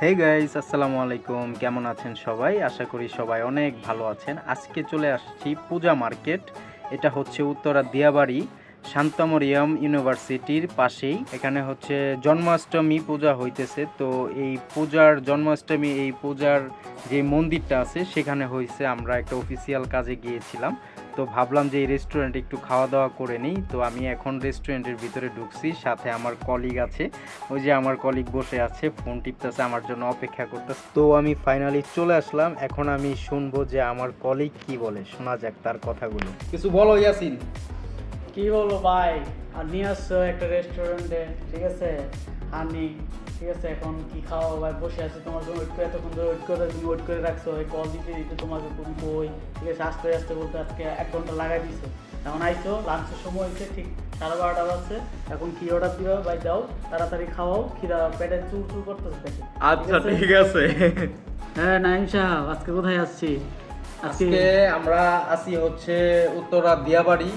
Hey guys আসসালামু আলাইকুম। কেমন আছেন সবাই? আশা করি সবাই অনেক ভালো আছেন। আজকে চলে আসছি পূজা মার্কেট। এটা হচ্ছে উত্তরা দিয়াবাড়ি, শান্তমরিয়াম ইউনিভার্সিটির পাশেই। এখানে হচ্ছে জন্মাষ্টমী পূজা হইতেছে। তো এই পূজার, জন্মাষ্টমী এই পূজার যে মন্দিরটা আছে, সেখানে হয়েছে আমরা একটা অফিসিয়াল কাজে গিয়েছিলাম। তো ভাবলাম যে এই রেস্টুরেন্টে একটু খাওয়া দাওয়া করে নিই। তো আমি এখন রেস্টুরেন্টের ভিতরে ঢুকছি সাথে আমার কলিগ আছে। ওই যে আমার কলিগ বসে আছে ফোন টিপতেছে আমার জন্য অপেক্ষা করতেছে। তো আমি ফাইনালি চলে আসলাম। এখন আমি শুনব যে আমার কলিগ কি বলে। শোনা যাক তার কথাগুলো। কিছু বলো ইয়াসিন। কি বলব ভাই? আর নিয়ে আসছো একটা রেস্টুরেন্টে ঠিক আছে? হানি ঠিক আছে এখন কি খাওয়া ভাই বসে আছি তোমার জন্য ওয়েট করে এতক্ষণ ধরে ওয়েট করে তুমি ওয়েট করে রাখছো এই কল দিতে দিতে তোমাকে তুমি বই ঠিক আছে আস্তে আস্তে বলতে আজকে এক ঘণ্টা লাগাই দিছো। এখন আইসো লাঞ্চের সময় হয়েছে ঠিক সাড়ে বারোটা বাজছে। এখন কি অর্ডার দিবা ভাই দাও তাড়াতাড়ি খাওয়াও খিদা পেটে চুর চুর করতেছে পেটে। আচ্ছা ঠিক আছে? হ্যাঁ নাইম সাহেব আজকে কোথায় আসছি? আজকে আমরা আসি হচ্ছে উত্তরা দিয়াবাড়ি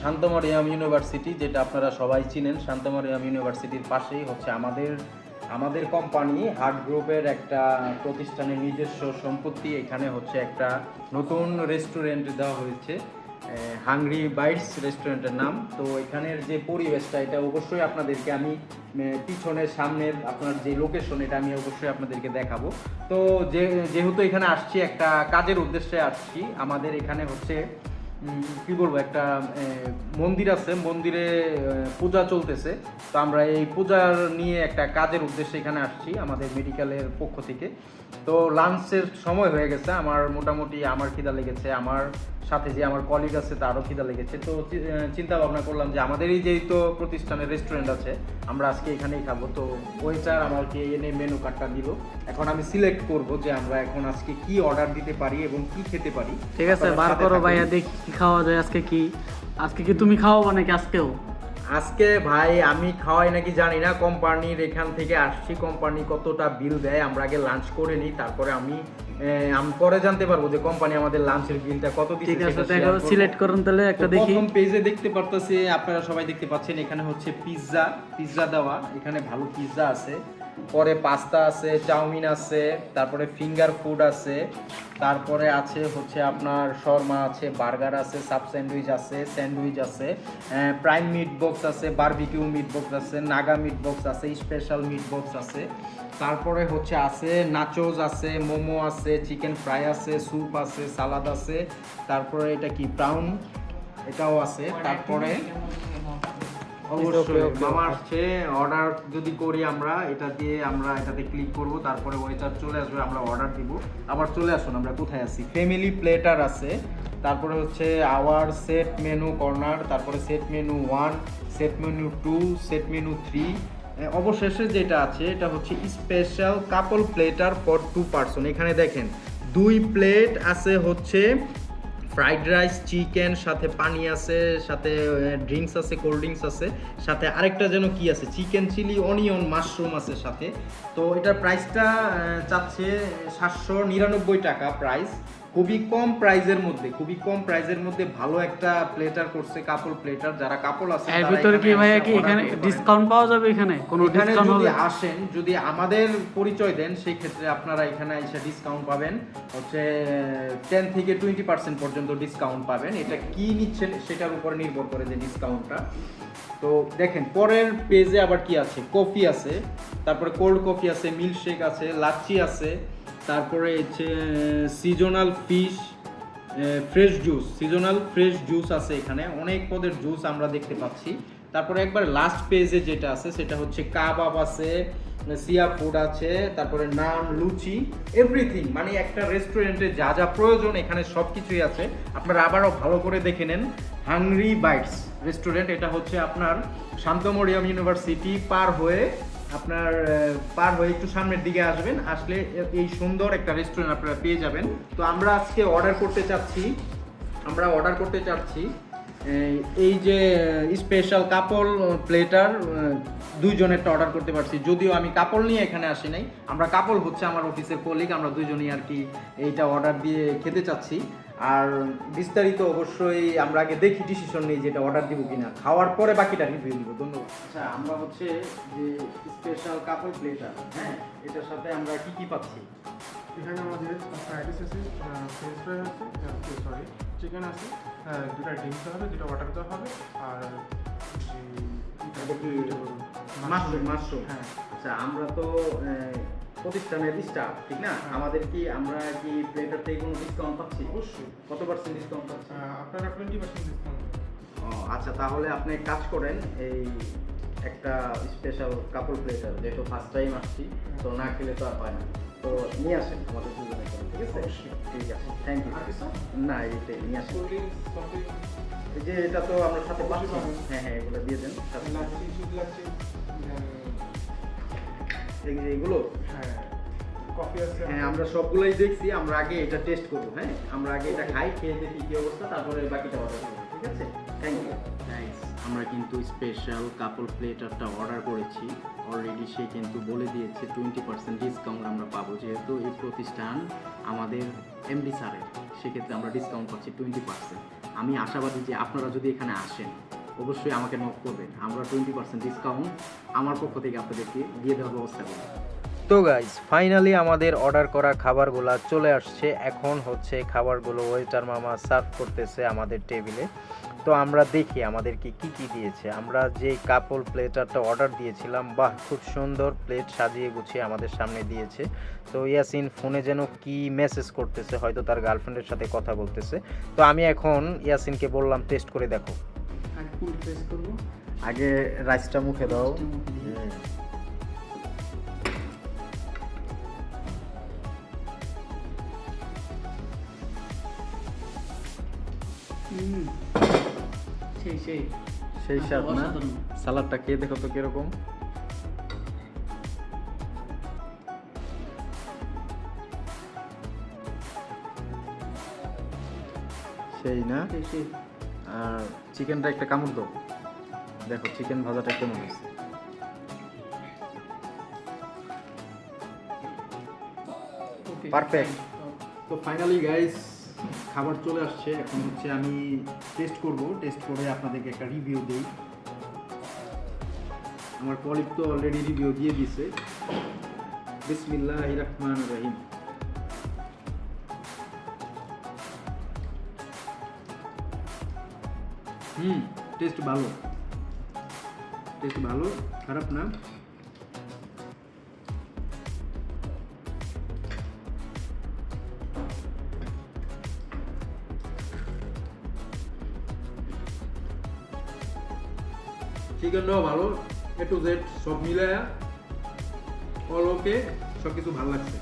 শান্তমরিয়াম ইউনিভার্সিটি যেটা আপনারা সবাই চিনেন। শান্তমরিয়াম ইউনিভার্সিটির পাশেই হচ্ছে আমাদের আমাদের কোম্পানি হার্ট গ্রুপের একটা প্রতিষ্ঠানের নিজস্ব সম্পত্তি। এখানে হচ্ছে একটা নতুন রেস্টুরেন্ট দেওয়া হয়েছে হাংরি বাইটস রেস্টুরেন্টের নাম। তো এখানের যে পরিবেশটা, এটা অবশ্যই আপনাদেরকে আমি পিছনের সামনের আপনার যে লোকেশন এটা আমি অবশ্যই আপনাদেরকে দেখাবো। তো যে, যেহেতু এখানে আসছি, একটা কাজের উদ্দেশ্যে আসছি। আমাদের এখানে হচ্ছে কি বলব, একটা মন্দির আছে, মন্দিরে পূজা চলতেছে। তো আমরা এই পূজার নিয়ে একটা কাজের উদ্দেশ্যে এখানে আসছি, আমাদের মেডিকেলের পক্ষ থেকে। তো লাঞ্চের সময় হয়ে গেছে, আমার মোটামুটি আমার খিদা লেগেছে, আমার সাথে যে আমার কলিগ আছে তারও খিদা লেগেছে। তো চিন্তা ভাবনা করলাম যে আমাদেরই যেহেতু প্রতিষ্ঠানের রেস্টুরেন্ট আছে আমরা আজকে এখানেই খাব। তো ওয়েটার আমাকে এনে মেনু কার্ডটা দিল। এখন আমি সিলেক্ট করব যে আমরা এখন আজকে কি অর্ডার দিতে পারি এবং কি খেতে পারি। ঠিক আছে বার করো ভাইয়া দেখি কি খাওয়া যায় আজকে কি আজকে কি তুমি খাওয়াবো নাকি আজকেও? আজকে ভাই আমি খাওয়াই নাকি জানি না। কোম্পানির এখান থেকে আসছি। কোম্পানি কতটা বিল দেয় আমরা আগে লাঞ্চ করে নিই তারপরে আমি আমি পরে জানতে পারব যে কোম্পানি আমাদের লাঞ্চের বিলটা কত দিচ্ছে ঠিক আছে দেখো সিলেক্ট করুন তাহলে একটা দেখি। প্রথম পেজে দেখতে পারতেছি আপনারা সবাই দেখতে পাচ্ছেন এখানে হচ্ছে পিৎজা পিৎজা দেওয়া এখানে ভালো পিৎজা আছে। পরে পাস্তা আছে, চাউমিন আছে, তারপরে ফিঙ্গার ফুড আছে, তারপরে আছে হচ্ছে আপনার শর্মা আছে, বার্গার আছে, সাব স্যান্ডউইচ আছে স্যান্ডউইচ আছে প্রাইম মিট বক্স আছে বারবিকিউ মিট বক্স আছে, নাগা মিট বক্স আছে স্পেশাল মিট বক্স আছে। তারপরে হচ্ছে আছে নাচোজ আছে, মোমো আছে চিকেন ফ্রাই আছে স্যুপ আছে সালাদ আছে, তারপরে এটা কি ব্রাউন এটাও আছে, তারপরে অবশ্যই মামা আসছে অর্ডার যদি করি আমরা এটা দিয়ে আমরা এটাতে ক্লিক করব তারপরে ওয়েটার চলে আসবে আমরা অর্ডার দিব। আবার চলে আসুন আমরা কোথায় আছি? ফ্যামিলি প্লেটার আছে তারপরে হচ্ছে আওয়ার সেট মেনু কর্নার তারপরে set menu one set menu two set menu three অবশেষে যেটা আছে এটা হচ্ছে special couple platter for two person এখানে দেখেন দুই প্লেট আছে হচ্ছে ফ্রাইড রাইস চিকেন সাথে পানি আছে, সাথে ড্রিঙ্কস আছে কোল্ড ড্রিঙ্কস আছে, সাথে আরেকটা যেন কি আছে চিকেন চিলি অনিয়ন মাশরুম আছে সাথে। তো এটার প্রাইসটা চাচ্ছে সাতশো নিরানব্বই টাকা প্রাইস খুবই কম প্রাইজের মধ্যে খুবই কম প্রাইজের মধ্যে ভালো একটা প্লেটার করছে কাপল প্লেটার যারা কাপল আছে এর ভিতরে কি ভাইয়া কি এখানে ডিসকাউন্ট পাওয়া যাবে এখানে? কোনো ডিসকাউন্ট যদি হবে? আসেন যদি আমাদের পরিচয় দেন সেই ক্ষেত্রে আপনারা এখানে এসে ডিসকাউন্ট পাবেন। হচ্ছে টেন থেকে টোয়েন্টি পার্সেন্ট পর্যন্ত ডিসকাউন্ট পাবেন। এটা কি নিচ্ছেন সেটার উপর নির্ভর করে যে ডিসকাউন্টটা তো দেখেন পরের পেজে আবার কি আছে? কফি আছে তারপরে কোল্ড কফি আছে মিল্কশেক আছে লাচ্ছি আছে। তারপরে হচ্ছে seasonal fish fresh juice seasonal fresh juice আছে এখানে। অনেক পদের জুস আমরা দেখতে পাচ্ছি। তারপরে একবার লাস্ট পেজে যেটা আছে, সেটা হচ্ছে কাবাব আছে, সিয়া ফুড আছে, তারপরে নান, লুচি এভরিথিং মানে একটা রেস্টুরেন্টে যা যা প্রয়োজন, এখানে সব কিছুই আছে। আপনারা আবারও ভালো করে দেখে নেন। হাংরি বাইটস রেস্টুরেন্ট এটা হচ্ছে আপনার শান্তমরিয়াম ইউনিভার্সিটি পার হয়ে আপনার পার হয়ে একটু সামনের দিকে আসবেন, আসলে এই সুন্দর একটা রেস্টুরেন্ট আপনারা পেয়ে যাবেন। তো আমরা আজকে অর্ডার করতে চাচ্ছি, আমরা অর্ডার করতে চাচ্ছি এই- যে স্পেশাল কাপল প্লেটার দুইজনেরটা অর্ডার করতে পারছি। যদিও আমি কাপল নিয়ে এখানে আসি নাই, আমরা কাপল হচ্ছে আমার অফিসের কলিগ আমরা দুইজনই আর কি এইটা অর্ডার দিয়ে খেতে চাচ্ছি। আর বিস্তারিত অবশ্যই আমরা আগে দেখি ডিসিশন নেই যেটা অর্ডার দিব কিনা। খাওয়ার পরে বাকিটা রিভিউ দিব ধন্যবাদ। আচ্ছা আমরা হচ্ছে যে স্পেশাল কাপল প্লেটার হ্যাঁ? এটার সাথে আমরা কি কি পাচ্ছি? এখানে আমাদের ফ্রাইড রাইস আছে ফ্রেঞ্চ ফ্রাই আছে সরি চিকেন আছে দুটা ডিমস হবে দুটো অর্ডার দেওয়া হবে আর মাশরুম মাশরুম হ্যাঁ। আচ্ছা আমরা তো প্রতিষ্ঠানের স্টাফ ঠিক না? হ্যাঁ। আমাদের কি আমরা কি প্লেটার থেকে কোনো ডিসকাউন্ট পাচ্ছি? অবশ্যই। কত পার্সেন্ট ডিসকাউন্ট পাচ্ছি? আপনারা টোয়েন্টি পার্সেন্ট ডিসকাউন্ট ও আচ্ছা তাহলে আপনি কাজ করেন এই একটা স্পেশাল কাপড় প্লেটার যেহেতু ফার্স্ট টাইম আসছি তো না খেলে তো আর হয় না। তো নিয়ে আসেন আমাদের দুজনের ঠিক আছে? ঠিক আছে থ্যাংক ইউ না এইটাই নিয়ে আসেন। যে এটা তো আমরা সাথে পাচ্ছি। হ্যাঁ হ্যাঁ এগুলো দিয়ে দেন সাথে। এই যে এগুলো? হ্যাঁ কফি আছে হ্যাঁ আমরা সবগুলোই দেখছি আমরা আগে এটা টেস্ট করব হ্যাঁ? আমরা আগে এটা খাই খেয়ে দেখি কি অবস্থা তারপরে বাকিটা অর্ডার করব ঠিক আছে? থ্যাংক ইউ থ্যাংকস আমরা কিন্তু স্পেশাল কাপল প্লেটারটা অর্ডার করেছি। অলরেডি সে কিন্তু বলে দিয়েছে টোয়েন্টি পার্সেন্ট ডিসকাউন্ট আমরা পাবো। যেহেতু এই প্রতিষ্ঠান আমাদের এমডি স্যারের সেক্ষেত্রে আমরা ডিসকাউন্ট পাচ্ছি টোয়েন্টি পার্সেন্ট আমি আশাবাদী যে আপনারা যদি এখানে আসেন অবশ্যই আমাকে নক করবেন। আমরা টোয়েন্টি পার্সেন্ট ডিসকাউন্ট আমার পক্ষ থেকে আপনাদেরকে দিয়ে দেওয়ার ব্যবস্থা করব। তো গাইজ ফাইনালি আমাদের অর্ডার করা খাবারগুলো চলে আসছে। এখন হচ্ছে খাবারগুলো ওয়েটার মামা সার্ভ করতেছে আমাদের টেবিলে তো আমরা দেখি আমাদেরকে কি কি দিয়েছে। আমরা যে কাপল প্লেটারটা অর্ডার দিয়েছিলাম, বাহ, খুব সুন্দর প্লেট সাজিয়ে গুছিয়ে আমাদের সামনে দিয়েছে। তো ইয়াসিন ফোনে যেন কি মেসেজ করতেছে, হয়তো তার গার্লফ্রেন্ডের সাথে কথা বলতেছে। তো আমি এখন ইয়াসিনকে বললাম টেস্ট করে দেখো। ফুল প্রেস করব। আগে রাইসটা মুখে দাও। হুম। সেই সেই। সেই স্বাদ না। সালাদটা খেয়ে দেখো তো কীরকম। সেই। না? সেই। আর চিকেনটা একটা কামড় দাও। দেখো চিকেন ভাজাটা কেমন হয়েছে। Perfect. তো ফাইনালি গাইস খাবার চলে আসছে। এখন হচ্ছে আমি টেস্ট করব। টেস্ট করে আপনাদেরকে একটা রিভিউ দেই। আমার কলিগ তো অলরেডি রিভিউ দিয়ে দিছে বিসমিল্লাহ রহমান রহিম। হুম টেস্ট ভালো। টেস্ট ভালো, খারাপ না। চিকেনটাও ভালো এ টু জেড সব মিলায়া অল ওকে সব কিছু ভালো লাগছে।